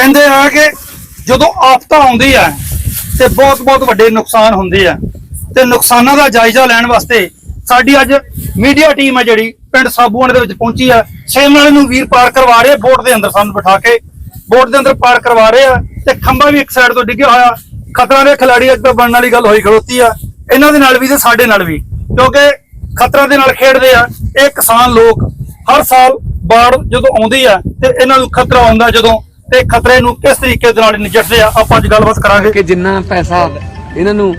ਕਹਿੰਦੇ ਆ ਕਿ ਜਦੋਂ ਆਫਤਾਂ ਆਉਂਦੀ ਆ ਤੇ ਬਹੁਤ ਬਹੁਤ ਵੱਡੇ ਨੁਕਸਾਨ ਹੁੰਦੇ ਆ ਤੇ ਨੁਕਸਾਨਾਂ ਦਾ ਜਾਇਜ਼ਾ ਲੈਣ ਵਾਸਤੇ ਸਾਡੀ ਅੱਜ ਮੀਡੀਆ ਟੀਮ ਆ ਜਿਹੜੀ ਪਿੰਡ ਸਾਬੂਆਣ ਦੇ ਵਿੱਚ ਪਹੁੰਚੀ ਆ। ਸੇਮ ਵਾਲੇ ਨੂੰ ਵੀਰ ਪਾਰ ਕਰਵਾ ਰਹੇ ਆ ਬੋਟ ਦੇ ਅੰਦਰ ਸਾਨੂੰ ਬਿਠਾ ਕੇ। ਬੋਟ ਦੇ ਅੰਦਰ ਪਾਰ ਕਰਵਾ ਰਹੇ ਆ ਤੇ ਖੰਭਾ ਵੀ ਇੱਕ ਸਾਈਡ ਤੋਂ ਡਿੱਗਿਆ ਹੋਇਆ। ਖਤਰਾ ਦੇ ਖਿਲਾੜੀ ਅੱਜ ਤੋਂ ਬਣਨ ਵਾਲੀ ਗੱਲ ਹੋਈ ਖਲੋਤੀ ਆ। ਇਹਨਾਂ ਦੇ ਨਾਲ ਵੀ ਤੇ ਸਾਡੇ ਨਾਲ ਵੀ। ਕਿਉਂਕਿ ਖਤਰਾ ਦੇ ਨਾਲ ਖੇਡਦੇ ਆ, ਇਹ ਕਿਸਾਨ ਲੋਕ ਹਰ ਸਾਲ ਬਾੜ ਜਦੋਂ ਆਉਂਦੀ ਆ ਤੇ ਇਹਨਾਂ ਨੂੰ ਖਤਰਾ ਆਉਂਦਾ ਜਦੋਂ ਤੇ ਖਤਰੇ ਨੂੰ ਕਿਸ ਤਰੀਕੇ ਦੇ ਨਾਲ ਨਜਿੱਠਦੇ ਆ ਆਪਾਂ ਅੱਜ ਗੱਲਬਾਤ ਕਰਾਂਗੇ। ਕਿ ਜਿੰਨਾ ਪੈਸਾ ਇਹਨਾਂ ਨੂੰ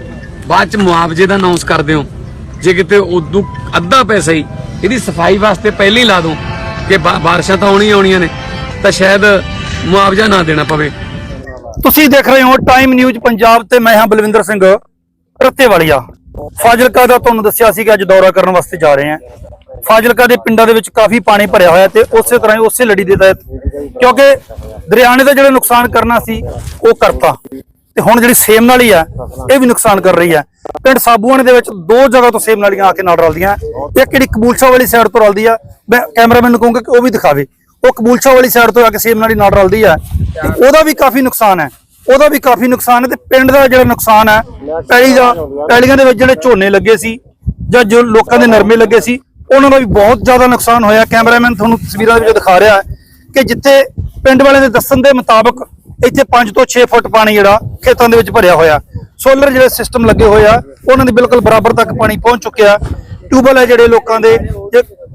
ਬਾਅਦ ਚ ਮੁਆਵਜ਼ੇ ਦਾ ਅਨਾਉਂਸ ਕਰਦੇ ਹੋ ਜੇ ਕਿਤੇ ਉਦੋਂ ਅੱਧਾ ਪੈਸਾ ਹੀ ਇਹਦੀ ਸਫ਼ਾਈ ਵਾਸਤੇ ਪਹਿਲਾਂ ਹੀ ਲਾ ਦੋ ਕਿ ਬਾਰਿਸ਼ਾਂ ਤਾਂ ਆਉਣੀਆਂ ਆਉਣੀਆਂ ਨੇ ਤਾਂ ਸ਼ਾਇਦ ਮੁਆਵਜ਼ਾ ਨਾ ਦੇਣਾ ਪਵੇ। ਤੁਸੀਂ ਦੇਖ ਰਹੇ ਹੋ ਟਾਈਮ ਨਿਊਜ਼ ਪੰਜਾਬ ਤੇ ਮੈਂ ਹਾਂ ਬਲਵਿੰਦਰ ਸਿੰਘ ਰੱਤੇਵਾਲੀਆ। ਫਾਜ਼ਿਲਕਾ ਦਾ ਤੁਹਾਨੂੰ ਦੱਸਿਆ ਸੀ ਕਿ ਅੱਜ ਦੌਰਾ ਕਰਨ ਵਾਸਤੇ ਜਾ ਰਹੇ ਹਾਂ। ਫਾਜ਼ਿਲਕਾ ਦੇ ਪਿੰਡਾਂ ਦੇ ਵਿੱਚ ਕਾਫੀ ਪਾਣੀ ਭਰਿਆ ਹੋਇਆ ਤੇ ਉਸੇ ਤਰ੍ਹਾਂ ਹੀ ਉਸੇ ਲੜੀ ਦੇ ਤਹਿਤ ਕਿਉਂਕਿ ਦਰਿਆਣੇ ਦਾ ਜਿਹੜਾ ਨੁਕਸਾਨ ਕਰਨਾ ਸੀ, ਉਹ ਕਰਤਾ। ਤੇ ਹੁਣ ਜਿਹੜੀ ਸੇਮ ਨਾਲੀ ਆ, ਇਹ ਵੀ ਨੁਕਸਾਨ ਕਰ ਰਹੀ ਹੈ ਪਿੰਡ ਸਾਬੂਆਣੇ ਦੇ ਵਿੱਚ ਦੋ ਜਗ੍ਹਾ ਤੋਂ ਸੇਮ ਨਾਲੀਆਂ ਆ ਕੇ ਨਾਲ ਰਲਦੀਆਂ। ਇੱਕ ਜਿਹੜੀ ਕਬੂਲਸ਼ਾ ਵਾਲੀ ਸਾਈਡ ਤੋਂ ਰਲਦੀ ਆ, ਮੈਂ ਕੈਮਰਾਮੈਨ ਨੂੰ ਕਹੂੰਗਾ ਕਿ ਉਹ ਵੀ ਦਿਖਾਵੇ। ਉਹ ਕਬੂਲਸ਼ਾ ਵਾਲੀ ਸਾਈਡ ਤੋਂ ਆ ਕੇ ਸੇਮ ਨਾਲੀ ਨਾਲ ਰਲਦੀ ਆ। ਉਹਦਾ ਵੀ ਕਾਫੀ ਨੁਕਸਾਨ ਹੈ ਉਹਦਾ ਵੀ ਕਾਫੀ ਨੁਕਸਾਨ ਹੈ ਤੇ ਪਿੰਡ ਦਾ ਜਿਹੜਾ ਨੁਕਸਾਨ ਹੈ ਪੈਲੀ ਦਾ ਪੈਲੀਆਂ ਦੇ ਵਿੱਚ ਜਿਹੜੇ ਝੋਨੇ ਲੱਗੇ ਸੀ ਜਾਂ ਜੋ ਲੋਕਾਂ ਦੇ ਨਰਮੇ ਲੱਗੇ ਸੀ ਉਹਨਾਂ ਦਾ ਵੀ ਬਹੁਤ ਜ਼ਿਆਦਾ ਨੁਕਸਾਨ ਹੋਇਆ। ਕੈਮਰਾਮੈਨ ਤੁਹਾਨੂੰ ਤਸਵੀਰਾਂ ਦੇ ਵਿੱਚ ਦਿਖਾ ਰਿਹਾ ਹੈ ਕਿ ਜਿੱਥੇ ਪਿੰਡ ਵਾਲਿਆਂ ਦੇ ਦੱਸਣ ਦੇ ਮੁਤਾਬਕ ਇੱਥੇ 5 ਤੋਂ 6 ਫੁੱਟ ਪਾਣੀ ਜਿਹੜਾ ਖੇਤਾਂ ਦੇ ਵਿੱਚ ਭਰਿਆ ਹੋਇਆ। ਸੋਲਰ ਜਿਹੜੇ ਸਿਸਟਮ ਲੱਗੇ ਹੋਏ ਆ ਉਹਨਾਂ ਦੇ ਬਿਲਕੁਲ ਬਰਾਬਰ ਤੱਕ ਪਾਣੀ ਪਹੁੰਚ ਚੁੱਕਿਆ ਟਿਊਬਲ ਹੈ ਜਿਹੜੇ ਲੋਕਾਂ ਦੇ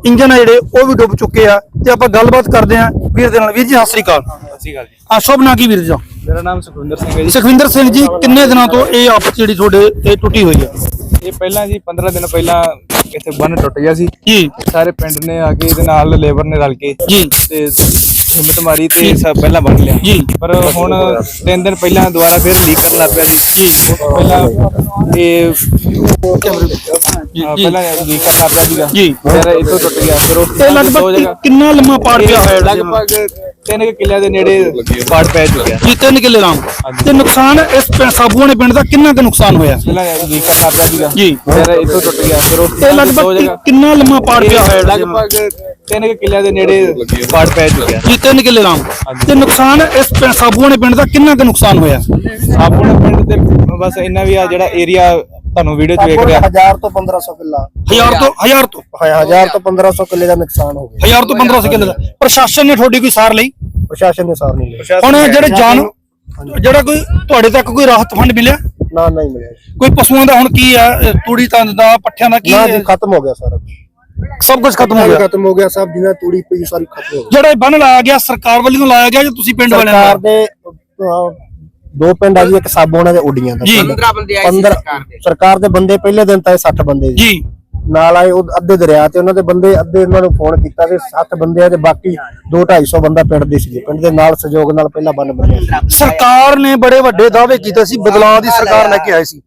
ਇੰਜਨ ਹੈ ਜਿਹੜੇ ਉਹ ਵੀ ਡੁੱਬ ਚੁੱਕੇ ਆ। ਤੇ ਆਪਾਂ ਗੱਲਬਾਤ ਕਰਦੇ ਆ ਵੀਰ ਦੇ ਨਾਲ। ਵੀਰ ਜੀ ਸਤਿ ਸ੍ਰੀ ਅਕਾਲ। ਸਤਿ ਸ਼੍ਰੀ ਅਕਾਲ ਜੀ। ਆ ਸ਼ੁਭ ਨਾਂ ਕੀ ਵੀਰ ਜੀ? ਮੇਰਾ ਨਾਮ ਸੁਖਵਿੰਦਰ ਸਿੰਘ ਹੈ ਜੀ। ਸੁਖਵਿੰਦਰ ਸਿੰਘ ਜੀ ਕਿੰਨੇ ਦਿਨਾਂ ਤੋਂ ਇਹ ਆਪਸ ਜਿਹੜੀ ਤੁਹਾਡੇ ਇਹ ਟੁੱਟੀ ਹੋਈ ਹੈ? ਇਹ ਪਹਿਲਾਂ ਜੀ 15 ਦਿਨ ਪਹਿਲਾਂ ਇੱਥੇ ਬੰਨ ਟੁੱਟ ਗਿਆ ਸੀ। ਜੀ। ਸਾਰੇ ਪਿੰਡ ਨੇ ਆ ਕੇ ਇਹਦੇ ਨਾਲ ਲੇਬਰ ਨੇ ਰਲ ਕੇ ਜੀ। ਤੇ ਹਿੰਮਤ ਮਾਰੀ ਤੇ ਸਭ ਪਹਿਲਾਂ ਬੰਨ ਲਿਆ। ਜੀ। ਪਰ ਹੁਣ ਤਿੰਨ ਦਿਨ ਪਹਿਲਾਂ ਦੁਬਾਰਾ ਫਿਰ ਲੀਕ ਕਰਨ ਲੱਗ ਪਿਆ ਜੀ। ਜੀ ਪਹਿਲਾਂ ਇਹ ਪਹਿਲਾਂ ਲੀਕ ਕਰਨ ਲੱਗ ਪਿਆ ਸੀਗਾ। ਜੀ। ਫਿਰ ਇਹ ਤੋਂ ਟੁੱਟ ਗਿਆ। ਫਿਰ ਤੋਂ ਲਗਭਗ ਕਿੰਨਾ ਲੰਮਾ ਪਾੜ ਪਿਆ ਹੋਇਆ ਲਗਭਗ ਤਿੰਨ ਕੁ ਕਿੱਲਿਆਂ ਦੇ ਨੇੜੇ ਪਾੜ ਪੈ ਚੁੱਕਿਆ। ਜੀ ਤਿੰਨ ਕਿੱਲੇ ਰਾਮ। ਤੇ ਨੁਕਸਾਨ ਇਸ ਪਿੰ- ਸਾਬੂਆਣੇ ਪਿੰਡ ਦਾ ਕਿੰਨਾ ਕੁ ਨੁਕਸਾਨ ਹੋਇਆ? ਪਹਿਲਾਂ ਕਰਨ ਲੱਗ ਪਿਆ ਸੀਗਾ। ਜੀ। ਫਿਰ ਇਹ ਤੋਂ ਟੁੱਟ ਗਿਆ। ਫਿਰ ਉਸ ਇਹ ਤੋਂ ਦੋ ਲਗਭਗ ਕਿ- ਕਿੰਨਾ ਲੰਮਾ ਪਾੜ ਪਿਆ ਹੋਇਆ? ਲਗਭਗ ਤਿੰਨ ਕੁ ਕਿੱਲਿਆਂ ਦੇ ਨੇੜੇ ਪਾੜ ਪੈ ਚੁੱਕਿਆ। ਜੀ ਤਿੰਨ ਕਿੱਲੇ ਰਾਮ। ਤੇ ਨੁਕਸਾਨ ਇਸ ਪਿੰ- ਸਾਬੂਆਣੇ ਪਿੰਡ ਦਾ ਕਿੰਨਾ ਕੁ ਨੁਕਸਾਨ ਹੋਇਆ? ਆਪਣੇ ਪਿੰਡ ਤੇ ਬਸ ਇੰਨਾ ਵੀ ਆ ਜਿਹੜਾ ਏਰੀਆ ਤੁਹਾਨੂੰ ਵੀਡੀਓ 'ਚ ਵੇਖ ਰਿਹਾ। ਹਜ਼ਾਰ ਤੋਂ 1500 ਕਿੱਲਾ। ਹਜ਼ਾਰ ਤੋਂ ਹਜ਼ਾਰ ਤੋਂ। ਹਜ਼ਾਰ ਤੋਂ 1500 ਕਿੱਲੇ ਦਾ ਨੁਕਸਾਨ ਹੋ ਗਿਆ। ਹਜ਼ਾਰ ਤੋਂ 1500 ਕਿੱਲੇ ਦਾ। ਪ੍ਰਸ਼ਾਸਨ ਨੇ ਤੁਹਾਡੀ ਕੋਈ ਸਾਰ ਲਈ? ਪ੍ਰਸ਼ਾਸਨ ਨੇ ਸਾਰ ਨਹੀਂ ਲਿਆ ਹੁਣ ਜਿਹੜੇ ਜਾਨ ਜਿਹੜਾ ਕੋਈ ਤੁਹਾਡੇ ਤੱਕ ਕੋਈ ਰਾਹਤ ਫੰਡ ਮਿਲਿਆ? ਨਾ ਨਹੀਂ ਮਿਲਿਆ ਕੋਈ ਪਸ਼ੂਆਂ ਦਾ ਹੁਣ ਕੀ ਆ ਅ, ਤੂੜੀ ਤੰਦ ਦਾ ਪੱਠਿਆਂ ਦਾ ਕੀ ਨਾ ਹੈ? ਜੀ ਖਤਮ ਹੋ ਗਿਆ ਸਾਰਾ ਸਭ ਕੁਝ ਖਤਮ ਹੋ ਗਿਆ। ਖਤਮ ਹੋ ਗਿਆ ਸਭ ਜਿੰਨਾ ਤੂੜੀ ਪਈ ਸਾਰੀ ਖਤਮ ਹੋ ਗਈ। ਜਿਹੜਾ ਬੰਨ ਲਾਇਆ ਗਿਆ ਸਰਕਾਰ ਵੱਲੋਂ ਲਾਇਆ ਗਿਆ ਜਾਂ ਤੁਸੀਂ ਪਿੰਡ ਵਾਲਿਆਂ ਨੇ ਸਰਕਾਰ? ਦੇ ਦੋ ਪਿੰਡ ਆ ਜੀ ਇੱਕ ਸਾਬੋਣਾ ਦੇ ਉਡੀਆਂ ਦਾ ਜੀ। 15 ਬੰਦੇ ਆਏ ਸਰਕਾਰ ਦੇ। ਬੰਦੇ ਪਹਿਲੇ ਦਿਨ ਤਾਂ ਇਹ 60 ਬੰਦੇ ਜੀ ਜੀ। ਨਾਲ ਆਏ ਉਹ ਅੱਧੇ ਦਰਿਆ ਤੇ ਉਹਨਾਂ ਦੇ ਬੰਦੇ ਅੱਧੇ ਉਹਨਾਂ ਨੂੰ ਫੋਨ ਕੀਤਾ ਤੇ 7 ਬੰਦੇ ਆ ਤੇ ਬਾਕੀ 2 250 ਬੰਦਾ ਪਿੰਡ ਦੇ ਸੀਗੇ। ਪਿੰਡ ਦੇ ਨਾਲ ਸਹਿਯੋਗ ਨਾਲ ਪਹਿਲਾਂ ਬੰਨ ਬਣਿਆ ਸੀ। ਸਰਕਾਰ ਨੇ ਬੜੇ ਵੱਡੇ ਦਾਅਵੇ ਕੀਤੇ ਸੀ। ਬਦਲਾਅ ਦੀ ਸਰਕਾਰ ਲੈ ਕੇ ਆਏ ਸੀ।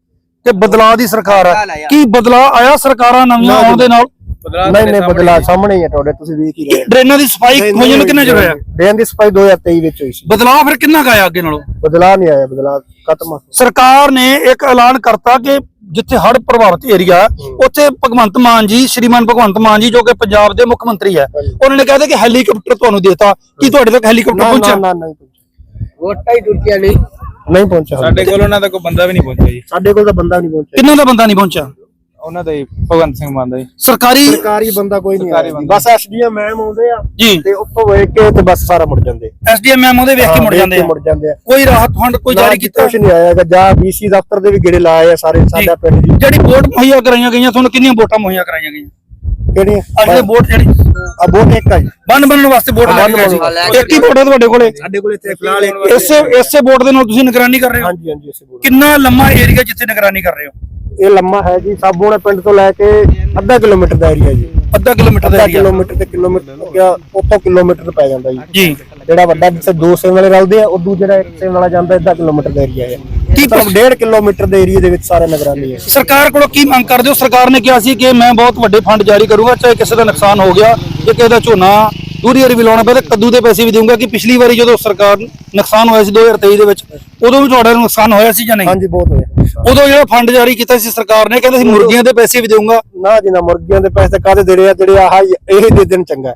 ਕਿ ਬਦਲਾਅ ਦੀ ਸਰਕਾਰ ਆ। ਕੀ ਬਦਲਾਅ ਆਇਆ ਸਰਕਾਰਾਂ ਨਵੀਆਂ ਆਉਣ ਦੇ ਨਾਲ? ਨਹੀਂ ਨਹੀਂ ਬਦਲਾ ਸਾਹਮਣੇ ਹੀ ਹੈ ਤੁਹਾਡੇ ਤੁਸੀਂ ਵੇਖ ਹੀ ਰਹੇ ਹੋ। ਡਰੇਨਾਂ ਦੀ ਸਫ਼ਾਈ ਹੋਈ ਨੂੰ ਕਿੰਨਾ ਚਿਰ ਹੋਇਆ? ਡਰੇਨ ਦੀ ਸਫ਼ਾਈ 2023 ਵਿੱਚ ਹੋਈ ਸੀ। ਬਦਲਾਅ ਫਿਰ ਕਿੰਨਾ ਕੁ ਆਇਆ ਅੱਗੇ ਨਾਲੋਂ? ਬਦਲਾ ਨਹੀਂ ਆਇਆ ਬਦਲਾ ਖਤਮ ਆ। ਸਰਕਾਰ ਨੇ ਇੱਕ ਐਲਾਨ ਕਰਤਾ ਕਿ ਜਿੱਥੇ ਹੜ੍ਹ ਪ੍ਰਭਾਵਿਤ ਏਰੀਆ ਉੱਥੇ ਭਗਵੰਤ ਮਾਨ ਜੀ ਸ਼੍ਰੀਮਾਨ ਭਗਵੰਤ ਮਾਨ ਜੀ ਜੋ ਕਿ ਪੰਜਾਬ ਦੇ ਮੁੱਖ ਮੰਤਰੀ ਹੈ ਉਹਨਾਂ ਨੇ ਕਹਿੰਦੇ ਕਿ ਹੈਲੀਕਾਪਟਰ ਤੁਹਾਨੂੰ ਦੇਤਾ। ਕੀ ਤੁਹਾਡੇ ਤੱਕ ਹੈਲੀਕਾਪਟਰ ਨਾ ਪਹੁੰਚਿਆ? ਨਾ ਨਾ ਨਹੀਂ ਪਹੁੰਚਿਆ। ਵੋਟਾਂ ਹੀ ਟੁੱਟੀਆਂ ਨਹੀਂ ਨਹੀਂ ਪਹੁੰਚਿਆ। ਸਾਡੇ ਕੋਲ ਉਹਨਾਂ ਦਾ ਕੋਈ ਬੰਦਾ ਵੀ ਨਹੀਂ ਪਹੁੰਚਿਆ ਜੀ। ਸਾਡੇ ਕੋਲ ਤਾਂ ਬੰਦਾ ਨਹੀਂ ਪਹੁੰਚਿਆ। ਕਿੰਨਾ ਦਾ ਬੰਦਾ ਨਹੀਂ ਪਹੁੰਚਿਆ? ਉਹਨਾਂ ਦਾ ਹੀ ਭਗਵੰਤ ਸਿੰਘ ਮਾਨ ਦਾ ਜੀ ਸਰਕਾਰੀ ਸਰਕਾਰੀ ਬੰਦਾ ਕੋਈ ਨਹੀਂ ਸਰਕਾਰੀ ਆਇਆ ਬੰਦਾ। ਬਸ ਐਸਡੀਐਮ ਮੈਮ ਆਉਂਦੇ ਆ ਜੀ। ਤੇ ਉੱਥੋਂ ਵੇਖ ਕੇ ਤੇ ਬਸ ਸਾਰਾ ਮੁੜ ਜਾਂਦੇ ਐਸਡੀਐਮ ਮੈਮ ਉਹਦੇ ਵੇਖ ਕੇ ਮੁੜ ਜਾਂਦੇ ਆ। ਮੁੜ ਜਾਂਦੇ ਆ। ਕੋਈ ਰਾਹਤ ਫੰਡ ਕੋਈ ਨਾ ਜਾਰੀ ਜੀ, ਕੀਤਾ? ਕੁਛ ਨਹੀਂ ਆਇਆ ਹੈਗਾ। ਜਾਂ ਬੀਸੀ ਦਫ਼ਤਰ ਦੇ ਵੀ ਗੇੜੇ ਲਾਏ ਆ ਸਾਰੇ ਸਾਡਾ ਪਿੰਡ ਦੀ ਜਿਹੜੀ ਵੋਟ ਮੁਹੱਈਆ ਕਰਾਈਆਂ ਗਈਆਂ ਤੁਹਾਨੂੰ ਕਿੰਨੀਆਂ ਵੋਟਾਂ ਮੁਹੱਈਆ ਕਰਾਈਆਂ ਗਈਆਂ? ਕਿਹੜੀ ਅਗਲੇ ਵੋਟ ਜਿਹੜੀ? ਆ ਵੋਟ ਇੱਕ ਆ ਜੀ। ਬੰਨ ਬੰਨਣ ਵਾਸਤੇ ਵੋਟ ਲੈ ਕੇ ਗਏ ਸੀ ਇੱਕ ਹੀ ਵੋਟ ਹੈ ਤੁਹਾਡੇ ਕੋਲੇ? ਸਾਡੇ ਕੋਲ ਇੱਥੇ ਫਿਲਹਾਲ ਇੱਕ ਇਸੇ ਇਸੇ ਵੋਟ ਦੇ ਨਾਲ ਤੁਸੀਂ ਨਿਗਰਾਨੀ ਕਰ ਰਹੇ ਹੋ? ਹਾਂਜੀ ਹਾਂਜੀ ਇਸੇ ਵੋਟ ਕਿੰਨਾ ਲੰਮਾ ਏਰੀਆ ਜਿੱਥੇ ਨਿਗਰਾਨੀ ਕਰ ਰਹੇ ਹੋ? ਇਹ ਲੰਮਾ ਹੈ ਜੀ ਸਾਬੋਣੇ ਪਿੰਡ ਤੋਂ ਲੈ ਕੇ ਅੱਧਾ ਕਿਲੋਮੀਟਰ ਦਾ ਏਰੀਆ ਜੀ। ਅੱਧਾ ਕਿਲੋਮੀਟਰ ਦਾ ਅੱਧਾ ਏਰੀਆ ਕਿਲੋਮੀਟਰ ਤੇ ਕਿਲੋਮੀਟਰ ਕਿਆ ਉੱਥੋਂ ਕਿਲੋਮੀਟਰ ਪੈ ਜਾਂਦਾ ਜੀ। ਜੀ। ਜਿਹੜਾ ਵੱਡਾ ਜਿੱਥੇ ਦੋ ਸੇਮ ਵਾਲੇ ਰਲਦੇ ਆ ਉਦੋਂ ਜਿਹੜਾ ਇੱਕ ਸੇਮ ਵਾਲਾ ਜਾਂਦਾ ਅੱਧਾ ਕਿਲੋਮੀਟਰ ਦਾ ਏਰੀਆ ਹੈ। ਕੀ ਕੀ 1.5 ਕਿਲੋਮੀਟਰ ਦੇ ਏਰੀਆ ਦੇ ਵਿੱਚ ਸਾਰੇ ਨਿਗਰਾਨੀ ਹੈ ਸਰਕਾਰ ਕੋਲੋਂ ਕੀ ਮੰਗ ਕਰਦੇ ਹੋ? ਸਰਕਾਰ ਨੇ ਕਿਹਾ ਸੀ ਕਿ ਮੈਂ ਬਹੁਤ ਵੱਡੇ ਫੰਡ ਜਾਰੀ ਕਰੂੰਗਾ ਚਾਹੇ ਕਿਸੇ ਦਾ ਨੁਕਸਾਨ ਹੋ ਗਿਆ ਜੇ ਕਿਸੇ ਦਾ ਝੋਨਾ ਦੂਰੀ ਵਾਰੀ ਵੀ ਲਾਉਣਾ ਪਿਆ ਤਾਂ ਕੱਦੂ ਦੇ ਪੈਸੇ ਵੀ ਦੇਊਂਗਾ ਕਿ ਪਿਛਲੀ ਵਾਰੀ ਜਦੋਂ ਸਰਕਾਰ ਨੁਕਸਾਨ ਹੋਇਆ ਸੀ 2023 ਦੇ ਵਿੱਚ ਉਦੋਂ ਵੀ ਤੁਹਾਡਾ ਨੁਕਸਾਨ ਹੋਇਆ ਸੀ ਜਾਂ ਨਹੀਂ? ਹਾਂਜੀ ਬਹੁਤ ਹੋਇਆ। ਉਦੋਂ ਜਿਹੜਾ ਫੰਡ ਜਾਰੀ ਕੀਤਾ ਸੀ ਸਰਕਾਰ ਨੇ ਕਹਿੰਦੇ ਸੀ ਮੁਰਗੀਆਂ ਦੇ ਪੈਸੇ ਵੀ ਦੇਊਂਗਾ ਨਾ ਜੀ ਨਾ ਮੁਰਗੀਆਂ ਦੇ ਪੈਸੇ ਕਾਹਦੇ ਦੇ ਰਹੇ ਆ ਜਿਹੜੇ ਆਹ ਇਹ ਦੇ ਦੇਣ ਚੰਗਾ ਹੈ।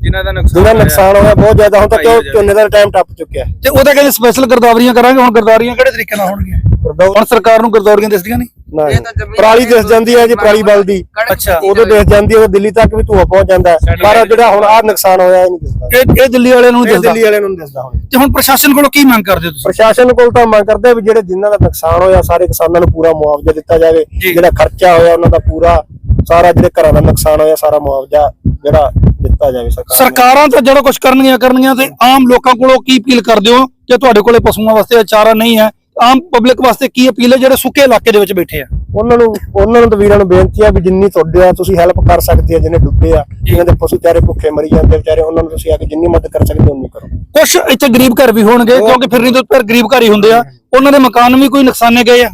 ਜਿਨ੍ਹਾਂ ਦਾ ਨੁਕਸਾਨ ਹੋਇਆ। ਨੁਕਸਾਨ ਹੋਇਆ ਬਹੁਤ ਜ਼ਿਆਦਾ ਹੁਣ ਤਾਂ। ਝੋਨੇ ਦਾ ਟਾਈਮ ਟੱਪ ਚੁੱਕਿਆ ਤੇ ਉਹਦਾ ਕਹਿੰਦੇ ਸਪੈਸ਼ਲ ਗਰਦਾਵਰੀਆਂ ਕਰਾਂਗੇ ਹੁਣ ਗਰਦਾਵਰੀਆਂ ਕਿਹੜੇ ਤਰੀਕੇ ਨਾਲ ਹੋਣਗੀਆਂ ਹੁਣ ਸਰਕਾਰ ਨੂੰ ਗਰਦਾਵਰੀਆਂ ਦਿਸਦੀਆਂ ਨਹੀਂ ਪਰਾਲੀ ਦਿਸ ਜਾਂਦੀ ਹੈ ਜੀ ਪਰਾਲੀ ਬਲਦੀ। ਅੱਛਾ। ਉਦੋਂ ਦਿਸ ਜਾਂਦੀ ਹੈ ਉਹ ਦਿੱਲੀ ਤੱਕ ਵੀ ਧੂਆ ਪਹੁੰਚ ਜਾਂਦਾ ਹੈ। ਪਰ ਜਿਹੜਾ ਹੁਣ ਆਹ ਨੁਕਸਾਨ ਹੋਇਆ ਇਹ ਨਹੀਂ ਦਿਸਦਾ। ਇਹ ਇਹ ਦਿੱਲੀ ਵਾਲਿਆਂ ਨੂੰ ਇਹ ਦਿਸਦਾ। ਦਿੱਲੀ ਵਾਲਿਆਂ ਨੂੰ ਨਹੀਂ ਦਿਸਦਾ ਹੁਣ। ਤੇ ਹੁਣ ਪ੍ਰਸ਼ਾਸਨ ਕੋਲੋਂ ਕੀ ਮੰਗ ਕਰਦੇ ਹੋ ਤੁਸੀਂ? ਪ੍ਰਸ਼ਾਸਨ ਕੋਲ ਤਾਂ ਮੰਗ ਕਰਦੇ ਆ ਵੀ ਜਿਹੜੇ ਜਿਨ੍ਹਾਂ ਦਾ ਨੁਕਸਾਨ ਹੋਇਆ ਸਾਰੇ ਕਿਸਾਨਾਂ ਨੂੰ ਪੂਰਾ ਮੁਆਵਜ਼ਾ ਦਿੱਤਾ ਜਾਵੇ। ਜਿਹੜਾ ਖਰਚਾ ਹੋਇਆ ਉਹਨਾਂ ਦਾ ਪੂਰਾ ਸਾਰਾ ਜਿਹੜੇ ਘਰਾਂ ਦਾ ਨੁਕਸਾਨ ਹੋਇਆ ਸਾਰਾ ਮੁਆਵਜ਼ਾ ਜਿਹੜਾ ਦਿੱਤਾ ਜਾਵੇ ਸਰਕਾਰ ਤਾਂ ਜਿਹੜਾ ਕੁਝ ਕਰਨਗੀਆਂ ਕਰਨਗੀਆਂ ਤੇ ਆਮ ਲੋਕਾਂ ਕੋਲੋਂ ਕੀ ਅਪੀਲ ਕਰਦੇ ਹੋ? ਕਿ ਤੁਹਾਡੇ ਕੋਲੇ ਪਸ਼ੂਆਂ ਵਾਸਤੇ ਚਾਰਾ ਨਹੀਂ ਹੈ ਆਮ ਪਬਲਿਕ ਵਾਸਤੇ ਕੀ ਅਪੀਲ ਹੈ ਜਿਹੜੇ ਸੁੱਕੇ ਇਲਾਕੇ ਦੇ ਵਿੱਚ ਬੈਠੇ ਆ? ਉਹਨਾਂ ਨੂੰ ਉਹਨਾਂ ਨੂੰ ਤਾਂ ਵੀਰਾਂ ਨੂੰ ਬੇਨਤੀ ਆ ਵੀ ਜਿੰਨੀ ਤੁਹਾਡੇ ਆ ਤੁਸੀਂ ਹੈਲਪ ਕਰ ਸਕਦੇ ਆ ਜਿਹਨੇ ਡੁੱਬੇ ਆ ਜਿਨ੍ਹਾਂ ਦੇ ਪਸ਼ੂ ਚਾਰੇ ਭੁੱਖੇ ਮਰੀ ਜਾਂਦੇ ਵਿਚਾਰੇ ਉਹਨਾਂ ਨੂੰ ਤੁਸੀਂ ਆ ਕੇ ਜਿੰਨੀ ਮਦਦ ਕਰ ਸਕਦੇ ਹੋ ਉਨੀ ਕਰੋ। ਕੁਝ ਇੱਥੇ ਗਰੀਬ ਘਰ ਵੀ ਹੋਣਗੇ ਕਿਉਂਕਿ ਫਿਰਨੀ ਤੋਂ ਉੱਪਰ ਗਰੀਬ ਘਰ ਹੀ ਹੁੰਦੇ ਆ। ਉਹਨਾਂ ਦੇ ਮਕਾਨ ਵੀ ਕੋਈ ਨੁਕਸਾਨੇ ਗਏ ਆ।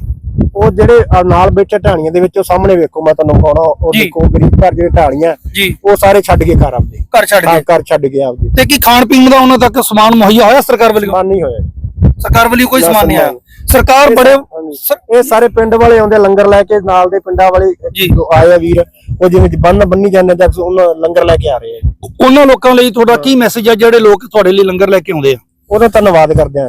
ਉਹ ਜਿਹੜੇ ਨਾਲ ਬੈਠੇ ਢਾਣੀਆਂ ਦੇ ਵਿੱਚ ਉਹ ਸਾਹਮਣੇ ਵੇਖੋ ਮੈਂ ਤੁਹਾਨੂੰ ਕਹਾਉਣਾ ਉਹ ਜੀ। ਦੇਖੋ ਗਰੀਬ ਘਰ ਜਿਹੜੇ ਢਾਣੀਆਂ ਜੀ। ਉਹ ਸਾਰੇ ਛੱਡ ਕੇ ਘਰ ਆਪਦੇ। ਘਰ ਛੱਡ ਹਾਂ, ਗਏ। ਘਰ ਛੱਡ ਕੇ ਆਪਦੇ। ਤੇ ਕੀ ਖਾਣ ਪੀਣ ਦਾ ਉਹਨਾਂ ਤੱਕ ਸਮਾਨ ਮੁਹੱਈਆ ਹੋਇਆ ਸਰਕਾਰ ਵੱਲੋਂ? ਸਮਾਨ ਨਹੀਂ ਹੋਇਆ। ਸਰਕਾਰ ਵੱਲੋਂ ਕੋਈ ਨਾ ਸਮਾਨ ਨਹੀਂ ਆਇਆ? ਸਮਾਨ। ਸਰਕਾਰ ਬੜੇ ਇਹ ਸਾਰੇ ਪਿੰਡ ਵਾਲੇ ਆਉਂਦੇ ਲੰਗਰ ਲੈ ਕੇ ਨਾਲ ਦੇ ਪਿੰਡਾਂ ਵਾਲੇ ਜੀ। ਆਏ ਆ ਵੀਰ ਉਹ ਜਿਵੇਂ ਬੰਨ ਬੰਨੀ ਜਾਂਦੇ ਤੱਕ ਉਹਨਾਂ ਲੰਗਰ ਲੈ ਕੇ ਆ ਰਹੇ ਆ। ਉਹਨਾਂ ਲੋਕਾਂ ਲਈ ਤੁਹਾਡਾ ਕੀ ਮੈਸੇਜ ਹੈ ਜਿਹੜੇ ਲੋਕ ਤੁਹਾਡੇ ਲਈ ਲੰਗਰ ਲੈ ਕੇ ਆਉਂਦੇ ਆ? ਉਹਦਾ ਧੰਨਵਾਦ ਕਰਦੇ ਆ।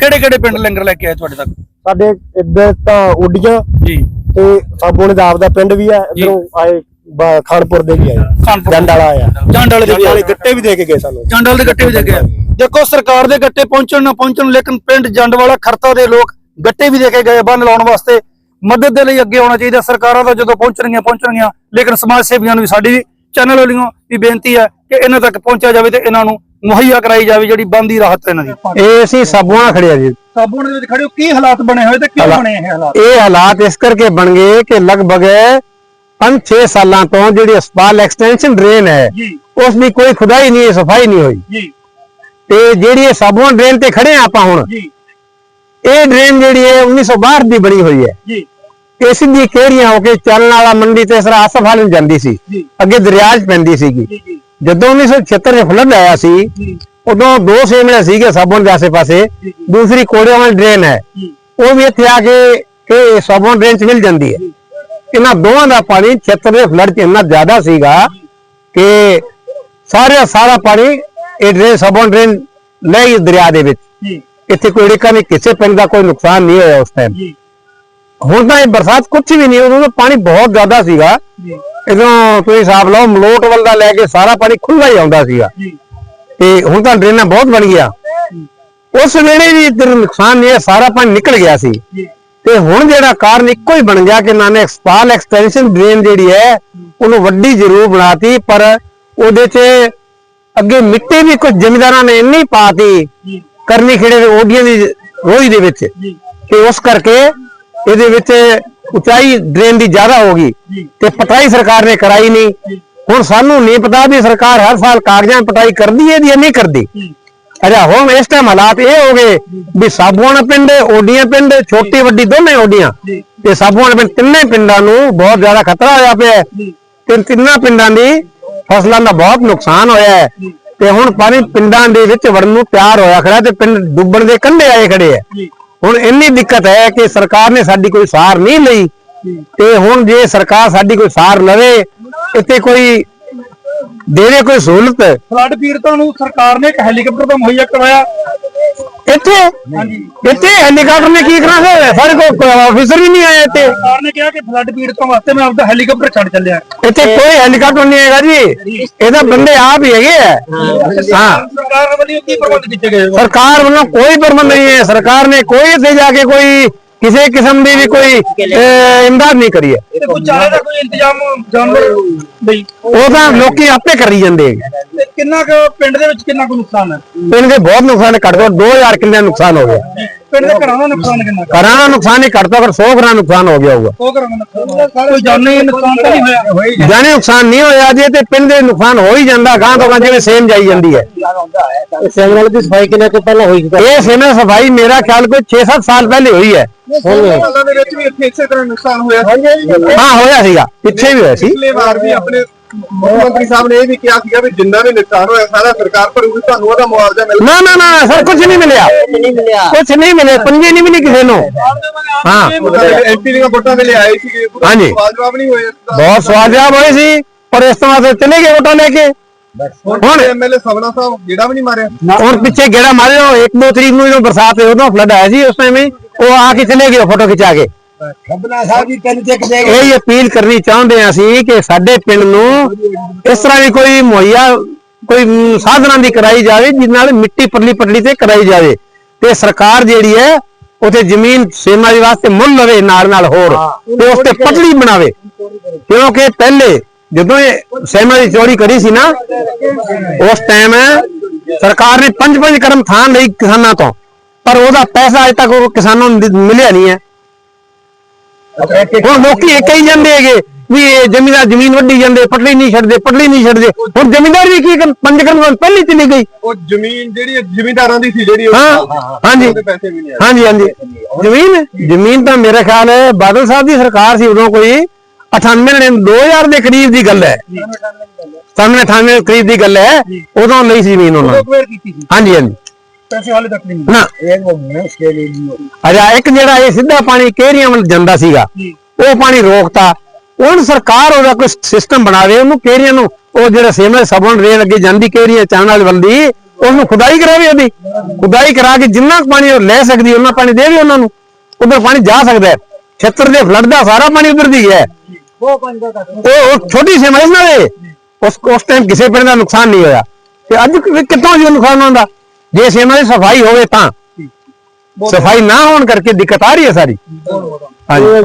ਕਿਹੜੇ ਕਿਹੜੇ ਪਿੰਡ ਲੰਗਰ ਲੈ ਕੇ ਆਏ ਤੁਹਾਡੇ ਤੱਕ? ਸਾਡੇ ਇੱਧਰ ਤਾਂ ਉਡੀਆਂ ਜੀ। ਤੇ ਸਾਬੋਂ ਦਾ ਆਪਦਾ ਪਿੰਡ ਵੀ ਆ ਇਧਰੋਂ ਆਏ ਬ- ਖਾਨਪੁਰ ਦੇ ਵੀ ਆਏ। ਖਾਨਪੁਰ। ਆਇਆ ਜੰਡ ਵਾਲੇ ਦੇ ਵੀ ਆਏ। ਗੱਟੇ ਵੀ ਦੇ ਕੇ ਗਏ ਸਾਨੂੰ। ਜੰਡਲ ਦੇ ਗੱਟੇ ਵੀ ਦੇ ਗਏ ਆ। ਦੇਖੋ ਸਰਕਾਰ ਦੇ ਗੱਟੇ ਪਹੁੰਚਣ ਨਾ ਪਹੁੰਚਣ ਲੇਕਿਨ ਪਿੰਡ ਜੰਡ ਵਾਲਾ ਖਰਤਾ ਦੇ ਲੋਕ ਗੱਟੇ ਵੀ ਦੇ ਕੇ ਗਏ ਬੰਨ ਲਾਉਣ ਵਾਸਤੇ। ਮਦਦ ਦੇ ਲਈ ਅੱਗੇ ਆਉਣਾ ਚਾਹੀਦਾ। ਸਰਕਾਰਾਂ ਦਾ ਜਦੋਂ ਪਹੁੰਚਣਗੀਆਂ ਪਹੁੰਚਣਗੀਆਂ ਲੇਕਿਨ ਸਮਾਜ ਸੇਵੀਆਂ ਨੂੰ ਵੀ ਸਾਡੀ ਚੈਨਲ ਵੱਲੋਂ ਵੀ ਬੇਨਤੀ ਹੈ ਕਿ ਇਹਨਾਂ ਤੱਕ ਪਹੁੰਚਿਆ ਜਾਵੇ ਤੇ ਇਹਨਾਂ ਨੂੰ ਮੁਹੱਈਆ ਕਰਾਈ ਜਾਵੇ ਜਿਹੜੀ ਬੰਦੀ ਰਾਹਤ ਇਹਨਾਂ ਦੀ। ਇਹ ਅਸੀਂ ਸਾਬੂਆਂ ਖੜਿਆ ਜੀ। ਸਾਬੂਣ ਦੇ ਵਿੱਚ ਖੜੇ ਹੋ ਕੀ ਹਾਲਾਤ ਬਣੇ ਹੋਏ ਤੇ ਕਿਉਂ ਬਣੇ ਇਹ ਹਾਲਾਤ? ਇਹ ਹਾਲਾਤ ਇਸ ਕਰਕੇ ਬਣ ਗਏ ਕਿ ਲਗਭਗ 5-6 ਸਾਲਾਂ ਤੋਂ ਜਿਹੜੀ ਹਸਪਤਾਲ ਐਕਸਟੈਂਸ਼ਨ ਡਰੇਨ ਹੈ ਉਸ ਦੀ ਕੋਈ ਖੁਦਾਈ ਨਹੀਂ ਸਫ਼ਾਈ ਨਹੀਂ ਹੋਈ। ਜੀ। ਤੇ ਜਿਹੜੀ ਇਹ ਸਾਬੂਆਂ ਡਰੇਨ ਤੇ ਖੜੇ ਆ ਆਪਾਂ ਹੁਣ ਜੀ। ਇਹ ਡਰੇਨ ਜਿਹੜੀ ਹੈ 1962 ਦੀ ਬਣੀ ਹੋਈ ਹੈ। ਜੀ। ਇਹ ਸਿੱਧੀ ਕਿਹੜੀਆਂ ਹੋ ਕੇ ਚੱਲਣ ਵਾਲਾ ਮੰਡੀ ਤੇ ਸਰਾ ਆਸਫਾਲ ਨੂੰ ਜਾਂਦੀ ਸੀ ਅੱਗੇ ਦਰਿਆ 'ਚ ਪੈਂਦੀ ਸੀਗੀ। ਜਦੋਂ 1976 ਚ ਫਲੱਡ ਆਇਆ ਸੀ ਉਦੋਂ ਦੋ ਸੇਮਲੇ ਸੀਗੇ ਸਾਬੂਨ ਦੇ ਆਸੇ ਪਾਸੇ ਜੀ। ਦੂਸਰੀ ਕੋੜਿਆਂ ਵਾਲੀ ਡਰੇਨ ਹੈ। ਉਹ ਵੀ ਇੱਥੇ ਆ ਕੇ ਇਹ ਸਾਬੂਨ ਡਰੇਨ ਚ ਮਿਲ ਜਾਂਦੀ ਹੈ। ਇਹਨਾਂ ਦੋਵਾਂ ਦਾ ਪਾਣੀ 76 ਦੇ ਫਲੱਡ ਚ ਇੰਨਾ ਜ਼ਿਆਦਾ ਸੀਗਾ ਕਿ ਸਾਰੇ ਸਾਰਾ ਪਾਣੀ ਇਹ ਡਰੇਨ ਸਾਬੂਨ ਡਰੇਨ ਲੈ ਗਈ ਦਰਿਆ ਦੇ ਵਿੱਚ। ਇੱਥੇ ਕੋਈ ੜਿਕਾ ਨਹੀਂ ਕਿਸੇ ਪਿੰਡ ਦਾ ਕੋਈ ਨੁਕਸਾਨ ਨਹੀਂ ਹੋਇਆ ਉਸ ਟਾਈਮ ਹੁਣ ਤਾਂ ਇਹ ਬਰਸਾਤ ਕੁਝ ਵੀ ਨਹੀਂ ਉਦੋਂ ਪਾਣੀ ਬਹੁਤ ਜ਼ਿਆਦਾ ਸੀਗਾ। ਇਦੋਂ ਤੁਸੀਂ ਹਿਸਾਬ ਲਾਓ ਮਲੋਟ ਵੱਲ ਦਾ ਲੈ ਕੇ ਸਾਰਾ ਪਾਣੀ ਖੁੱਲਾ ਹੀ ਆਉਂਦਾ ਸੀਗਾ। ਤੇ ਹੁਣ ਤਾਂ ਡਰੇਨਾਂ ਬਹੁਤ ਬਣ ਗਿਆ ਉਸ ਵੇਲੇ ਵੀ ਇੱਧਰ ਨੁਕਸਾਨ ਨਹੀਂ ਹੈ ਸਾਰਾ ਪਾਣੀ ਨਿਕਲ ਗਿਆ ਸੀ। ਤੇ ਹੁਣ ਜਿਹੜਾ ਕਾਰਨ ਇੱਕੋ ਹੀ ਬਣ ਗਿਆ ਕਿ ਨਾਨੇ ਸਪਾਲ ਐਕਸਟੈਂਸ਼ਨ ਡਰੇਨ ਜਿਹੜੀ ਹੈ, ਉਹਨੂੰ ਵੱਡੀ ਜ਼ਰੂਰ ਬਣਾਤੀ, ਪਰ ਉਹਦੇ 'ਚ ਅੱਗੇ ਮਿੱਟੀ ਵੀ ਕੁਝ ਜ਼ਿਮੀਦਾਰਾਂ ਨੇ ਇੰਨੀ ਪਾਤੀ ਕਰਨੀ ਖੇੜੇ ਦੇ ਓਡੀਆਂ ਦੀ ਰੋਈ ਦੇ ਵਿੱਚ ਜੀ ਕਿ ਉਸ ਕਰਕੇ ਇਹਦੇ ਵਿੱਚ ਉਚਾਈ ਡਰੇਨ ਦੀ ਜ਼ਿਆਦਾ ਹੋ ਗਈ ਤੇ ਪਟਾਈ ਸਰਕਾਰ ਨੇ ਕਰਾਈ ਨਹੀਂ। ਹੁਣ ਸਾਨੂੰ ਨਹੀਂ ਪਤਾ ਵੀ ਸਰਕਾਰ ਹਰ ਸਾਲ ਕਾਗਜ਼ਾਂ 'ਚ ਪਟਾਈ ਕਰਦੀ ਹੈ ਜਾਂ ਨਹੀਂ ਕਰਦੀ। ਹੁਣ ਇਸ ਟਾਈਮ ਹਾਲਾਤ ਇਹ ਹੋ ਗਏ ਵੀ ਸਾਬੂਆਣਾ ਪਿੰਡ ਓਡੀਆਂ ਪਿੰਡ ਛੋਟੀ ਵੱਡੀ ਦੋਨੇ ਓਡੀਆਂ। ਤੇ ਸਾਬੂਆਣਾ ਪਿੰਡ ਤਿੰਨੇ ਪਿੰਡਾਂ ਨੂੰ ਬਹੁਤ ਜ਼ਿਆਦਾ ਖਤਰਾ ਹੋਇਆ ਪਿਆ ਤੇ ਤਿੰਨਾਂ ਪਿੰਡਾਂ ਦੀ ਫਸਲਾਂ ਦਾ ਬਹੁਤ ਨੁਕਸਾਨ ਹੋਇਆ ਹੈ। ਤੇ ਹੁਣ ਪਾਣੀ ਪਿੰਡਾਂ ਦੇ ਵਿੱਚ ਵੜਨ ਨੂੰ ਤਿਆਰ ਹੋਇਆ ਖੜਾ ਤੇ ਪਿੰਡ ਡੁੱਬਣ ਦੇ ਕੰਢੇ ਆਏ ਖੜੇ ਜੀ। ਹੁਣ ਇੰਨੀ ਦਿੱਕਤ ਹੈ ਕਿ ਸਰਕਾਰ ਨੇ ਸਾਡੀ ਕੋਈ ਸਾਰ ਨਹੀਂ ਲਈ। ਤੇ ਹੁਣ ਜੇ ਸਰਕਾਰ ਸਾਡੀ ਕੋਈ ਸਾਰ ਲਵੇ ਇੱਥੇ ਕੋਈ ਦੇਵੇ ਕੋਈ ਸਹੂਲਤ ਫਲੱਡ ਪੀੜਤਾਂ ਨੂੰ ਸਰਕਾਰ ਨੇ ਇੱਕ ਹੈਲੀਕਾਪਟਰ ਦਾ ਮੁਹੱਈਆ ਕਰਵਾਇਆ। ਇੱਥੇ? ਇੱਥੇ ਹੈਲੀਕਾਪਟਰ ਨੇ ਕੀ ਕਰਨਾ ਹੈ ਸਾਡੇ ਕੋਲ ਆਫੀਸਰ ਵੀ ਨਹੀਂ ਆਏ ਇੱਥੇ। ਸਰਕਾਰ ਨੇ ਕਿਹਾ ਕਿ ਫਲੱਡ ਪੀੜਤਾਂ ਵਾਸਤੇ ਮੈਂ ਆਪਦਾ ਹੈਲੀਕਾਪਟਰ ਛੱਡ ਚੱਲਿਆ। ਇੱਥੇ ਕੋਈ ਹੈਲੀਕਾਪਟਰ ਨਹੀਂ ਹੈਗਾ ਜੀ। ਇਹਦਾ ਬੰਦੇ ਆਪ ਹੀ ਹੈਗੇ ਆ। ਹਾਂ। ਸਰਕਾਰ ਵੱਲੋਂ ਕੀ ਪ੍ਰਬੰਧ ਕੀਤੇ ਗਏ? ਸਰਕਾਰ ਵੱਲੋਂ ਕੋਈ ਪ੍ਰਬੰਧ ਨਹੀਂ ਹੈ। ਸਰਕਾਰ ਨੇ ਕੋਈ ਇੱਥੇ ਜਾ ਕੇ ਕੋਈ ਕਿਸੇ ਕਿਸਮ ਦੀ ਵੀ ਕੋਈ ਇਮਦਾਦ ਨਹੀਂ ਕਰੀ ਹੈ। ਤੇ ਕੋਈ ਚਾਰੇ ਦਾ ਕੋਈ ਇੰਤਜ਼ਾਮ ਜਾਨਵਰ ਲਈ ਉਹ ਤਾਂ ਲੋਕੀ ਆਪੇ ਕਰੀ ਜਾਂਦੇ। ਤੇ ਕਿੰਨਾ ਕੁ ਪਿੰਡ ਦੇ ਵਿੱਚ ਕਿੰਨਾ ਕੁ ਨੁਕਸਾਨ ਹੈ? ਪਿੰਡ ਦੇ ਬਹੁਤ ਨੁਕਸਾਨ ਘੱਟ ਤੋਂ ਘੱਟ 2000 ਕਿੱਲੇ ਦਾ ਨੁਕਸਾਨ ਹੋ ਗਿਆ। ਪਿੰਡ ਦੇ ਘਰਾਂ ਦਾ ਨੁਕਸਾਨ ਕਿੰਨਾ ਕੁ? ਘਰਾਂ ਦਾ ਨੁਕਸਾਨ ਹੀ ਘੱਟ ਤੋਂ ਘੱਟ 100 ਘਰਾਂ ਦਾ ਨੁਕਸਾਨ ਹੋ ਗਿਆ ਹੋਊਗਾ। ਉਹ ਘਰਾਂ ਦਾ ਨੁਕਸਾਨ ਕੋਈ ਜਾਨੀ ਨੁਕਸਾਨ ਤਾਂ ਨਹੀਂ ਹੋਇਆ। ਜਾਨੀ ਨੁਕਸਾਨ ਨਹੀਂ ਹੋਇਆ ਜੇ ਤੇ ਪਿੰਡ ਦੇ ਨੁਕਸਾਨ ਹੋ ਹੀ ਜਾਂਦਾ ਗਾਂ ਤੋਂ ਗਾਂ ਜਿਵੇਂ ਸੇਮ ਜਾਈ ਜਾਂਦੀ ਹੈ। ਸੈਮਲ ਦੀ ਸਫ਼ਾਈ ਕਿੰਨੇ ਤੋਂ ਪਹਿਲਾਂ ਹੋਈ ਸੀ? ਇਹ ਸੇਮ ਸਫ਼ਾਈ ਮੇਰਾ ਖਿਆਲ ਕੋਈ 6-7 ਸਾਲ ਪਹਿਲੇ ਹੋਈ ਹੈ। ਸਾਲਾਂ ਦੇ ਵਿੱਚ ਵੀ ਇੱਥੇ ਇਸੇ ਤਰ੍ਹਾਂ ਨੁਕਸਾਨ ਹੋਇਆ। ਹਾਂ ਹੋਇਆ ਸੀਗਾ। ਪਿੱਛੇ ਵੀ ਹੋਇਆ ਸੀ। ਪਿਛਲੇ ਵਾਰ ਵੀ ਆਪਣੇ ਮੁੱਖ ਮੰਤਰੀ ਸਾਹਿਬ ਨੇ ਇਹ ਵੀ ਕਿਹਾ ਸੀਗਾ ਵੀ ਜਿੰਨਾ ਵੀ ਨੁਕਸਾਨ ਹੋਇਆ ਸਾਰਾ ਸਰਕਾਰ ਭਰੂਗੀ ਤੁਹਾਨੂੰ ਉਹਦਾ ਮੁਆਵਜ਼ਾ ਮਿਲ ਨਾ ਨਾ ਨਾ ਸਰ ਕੁਝ ਨਹੀਂ ਮਿਲਿਆ। ਨਹੀਂ ਮਿਲਿਆ ਕੁਝ ਨਹੀਂ ਮਿਲੇ ਪੰਜੇ ਨਹੀਂ ਮਿਲੀ ਕਿਸੇ ਨੂੰ। ਹਾਂ। ਐਮਪੀ ਦੀਆਂ ਵੋਟਾਂ ਵੇਲੇ ਆਏ ਸੀਗੇ। ਹਾਂਜੀ। ਸਵਾਲ ਜਵਾਬ ਨਹੀਂ ਹੋਏ। ਇਸ ਦਾ। ਬਹੁਤ ਸਵਾਲ ਜਵਾਬ ਹੋਏ ਸੀ ਪਰ ਇਸ ਤੋਂ ਬਾਅਦ ਚਲੇ ਗਏ ਵੋਟਾਂ ਲੈ ਕੇ। ਹੁਣ ਐਮਐਲਏ ਸਵਨਾ ਸਾਹਿਬ ਜਿਹੜਾ ਵੀ ਨਹੀਂ ਮਾਰਿਆ। ਹੁਣ ਪਿੱਛੇ ਗੇੜਾ ਮਾਰਿਓ 1 2 ਤਰੀਕ ਨੂੰ ਜਦੋਂ ਬਰਸਾਤ ਉਦੋਂ ਫਲੱਡ ਆਇਆ ਸੀ ਉਸ ਟਾਈਮ ਉਹ ਆ ਕੇ ਚਲੇ ਗਏ ਫੋਟੋ ਖਿਚਾ ਕੇ। ਖੱਬਨਾ ਸਾਹਿਬ ਜੀ ਤਿੰਨ ਚੱਕ ਦੇ ਇਹ ਅਪੀਲ ਕਰਨੀ ਚਾਹੁੰਦੇ ਹਾਂ ਅਸੀਂ ਕਿ ਸਾਡੇ ਪਿੰਡ ਨੂੰ ਇਸ ਤਰ੍ਹਾਂ ਦੀ ਕੋਈ ਮੁਹੱਈਆ ਕੋਈ ਸਾਧਨਾਂ ਦੀ ਕਰਾਈ ਜਾਵੇ ਜਿਸ ਨਾਲ ਮਿੱਟੀ ਪਰਲੀ ਪਟੜੀ ਤੇ ਕਰਾਈ ਜਾਵੇ ਤੇ ਸਰਕਾਰ ਜਿਹੜੀ ਹੈ ਉਥੇ ਜ਼ਮੀਨ ਸੇਮਾ ਦੇ ਵਾਸਤੇ ਮੁੱਲ ਲਵੇ ਨਾਲ ਨਾਲ ਹੋਰ ਤੇ ਉਸ ਤੇ ਪਟੜੀ ਬਣਾਵੇ। ਕਿਉਂਕਿ ਪਹਿਲੇ ਜਦੋਂ ਇਹ ਸੇਮਾ ਦੀ ਚੋਰੀ ਕਰੀ ਸੀ ਨਾ ਉਸ ਟਾਈਮ ਸਰਕਾਰ ਨੇ ਪੰਜ ਪੰਜ ਕਰਮ ਥਾਂ ਲਈ ਕਿਸਾਨਾਂ ਤੋਂ ਪਰ ਉਹਦਾ ਪੈਸਾ ਅਜੇ ਤੱਕ ਉਹ ਕਿਸਾਨਾਂ ਨੂੰ ਮਿਲਿਆ ਨਹੀਂ ਹੈ। ਹੁਣ ਲੋਕੀ ਇਹ ਕਹੀ ਜਾਂਦੇ ਹੈਗੇ ਵੀ ਇਹ ਜ਼ਮੀਨਦਾਰ ਜ਼ਮੀਨ ਵੱਢੀ ਜਾਂਦੇ ਪਟੜੀ ਨਹੀਂ ਛੱਡਦੇ ਪਟੜੀ ਨਹੀਂ ਛੱਡਦੇ। ਹੁਣ ਜ਼ਮੀਨਦਾਰ ਵੀ ਕੀ ਪੰਜ ਕਰਨ ਪਹਿਲੀ ਚਲੀ ਗਈ। ਉਹ ਜ਼ਮੀਨ ਜਿਹੜੀ ਜ਼ਿਮੀਂਦਾਰਾਂ ਦੀ ਸੀ ਜਿਹੜੀ ਹਾਂ ਹਾਂਜੀ। ਨਹੀਂ ਹਾਂਜੀ ਹਾਂਜੀ। ਜ਼ਮੀਨ? ਜ਼ਮੀਨ ਤਾਂ ਮੇਰੇ ਖਿਆਲ ਹੈ ਬਾਦਲ ਸਾਹਿਬ ਦੀ ਸਰਕਾਰ ਸੀ ਉਦੋਂ ਕੋਈ 98 ਨੇ 2000 ਦੇ ਕਰੀਬ ਦੀ ਗੱਲ ਹੈ। 97 98 ਕਰੀਬ ਦੀ ਗੱਲ ਹੈ। ਉਦੋਂ ਲਈ ਸੀ ਜ਼ਮੀਨ ਉਹਨਾਂ ਹਾਂਜੀ ਹਾਂਜੀ। ਪੈਸੇ ਹਾਲੇ ਤੱਕ ਨਹੀਂ ਨਾ। ਇਹ ਉਹ ਮੈਂ ਕੇ ਲਈ ਅਜਾ ਇੱਕ ਜਿਹੜਾ ਇਹ ਸਿੱਧਾ ਪਾਣੀ ਕਿਹੜੀਆਂ ਵੱਲ ਜਾਂਦਾ ਸੀਗਾ ਉਹ ਪਾਣੀ ਰੋਕਤਾ। ਹੁਣ ਸਰਕਾਰ ਉਹਦਾ ਕੋਈ ਸਿਸਟਮ ਬਣਾਵੇ ਉਹਨੂੰ ਕਿਹੜੀਆਂ ਨੂੰ ਉਹ ਜਿਹੜਾ ਸੇਮਲੇ ਸਬਨ ਰੇਲ ਅੱਗੇ ਜਾਂਦੀ ਕਿਹੜੀਆਂ ਚਾਣ ਵਾਲੀ ਬੰਦੀ ਉਹਨੂੰ ਖੁਦਾਈ ਕਰਾਵੇ ਉਹਦੀ। ਖੁਦਾਈ ਕਰਾ ਕੇ ਜਿੰਨਾ ਪਾਣੀ ਉਹ ਲੈ ਸਕਦੀ ਉਹਨਾਂ ਪਾਣੀ ਦੇਵੇ ਉਹਨਾਂ ਨੂੰ। ਉਧਰ ਪਾਣੀ ਜਾ ਸਕਦਾ ਹੈ। ਛੱਤਰ ਦੇ ਫਲੱਡ ਦਾ ਸਾਰਾ ਪਾਣੀ ਉਧਰ ਦੀ ਹੈ। ਉਹ ਛੋਟੀ ਸੇਮਾ ਇਸ ਨਾਲ। ਉਸ ਉਸ ਟਾਈਮ ਕਿਸੇ ਪਿੰਡ ਦਾ ਨੁਕਸਾਨ ਨਹੀਂ ਹੋਇਆ। ਤੇ ਅੱਜ ਕਿ- ਕਿੱਥੋਂ ਜੀ ਨੁਕਸਾਨ ਹੁੰਦਾ ਜੇ ਸੇਮਾ ਦੀ ਸਫ਼ਾਈ ਹੋਵੇ ਤਾਂ। ਸਫ਼ਾਈ ਨਾ ਹੋਣ ਕਰਕੇ ਦਿੱਕਤ ਆ ਰਹੀ ਹੈ ਸਾਰੀ। ਹਾਂਜੀ।